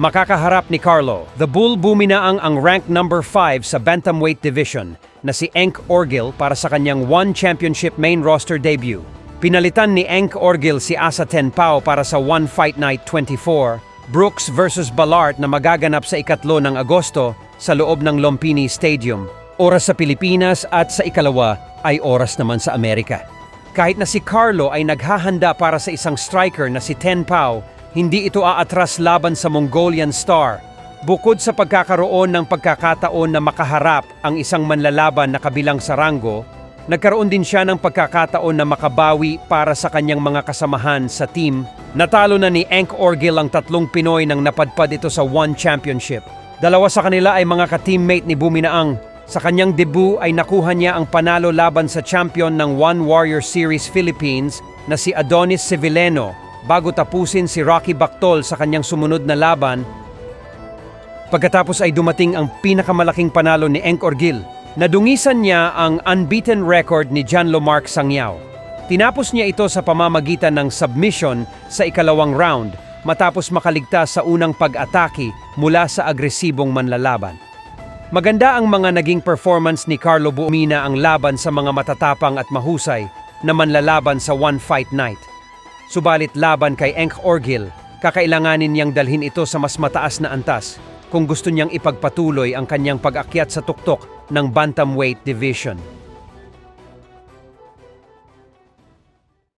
Makakaharap ni Carlo, the Bull buminaang ang rank number 5 sa Bantamweight Division na si Enk Orgil para sa kanyang One Championship main roster debut. Pinalitan ni Enk Orgil si Asa Tenpao para sa One Fight Night 24, Brooks versus Ballart na magaganap sa ikatlo ng Agosto sa loob ng Lumpini Stadium. Oras sa Pilipinas at sa ikalawa ay oras naman sa Amerika. Kahit na si Carlo ay naghahanda para sa isang striker na si Ten Pao, hindi ito aatras laban sa Mongolian Star. Bukod sa pagkakaroon ng pagkakataon na makaharap ang isang manlalaban na kabilang sa rango, nagkaroon din siya ng pagkakataon na makabawi para sa kanyang mga kasamahan sa team. Natalo na ni Enk Orgil ang tatlong Pinoy nang napadpad ito sa One Championship. Dalawa sa kanila ay mga ka-teammate ni Buminaang. Sa kanyang debut ay nakuha niya ang panalo laban sa champion ng One Warrior Series Philippines na si Adonis Sevilleno bago tapusin si Rocky Bactol sa kanyang sumunod na laban. Pagkatapos ay dumating ang pinakamalaking panalo ni Enk Orgil. Nadungisan niya ang unbeaten record ni John Lomark Sangyao. Tinapos niya ito sa pamamagitan ng submission sa ikalawang round matapos makaligtas sa unang pag-atake mula sa agresibong manlalaban. Maganda ang mga naging performance ni Carlo Buumina ang laban sa mga matatapang at mahusay na manlalaban sa One Fight Night. Subalit laban kay Enk Orgil, kakailanganin niyang dalhin ito sa mas mataas na antas kung gusto niyang ipagpatuloy ang kanyang pag-akyat sa tuktok ng Bantamweight Division.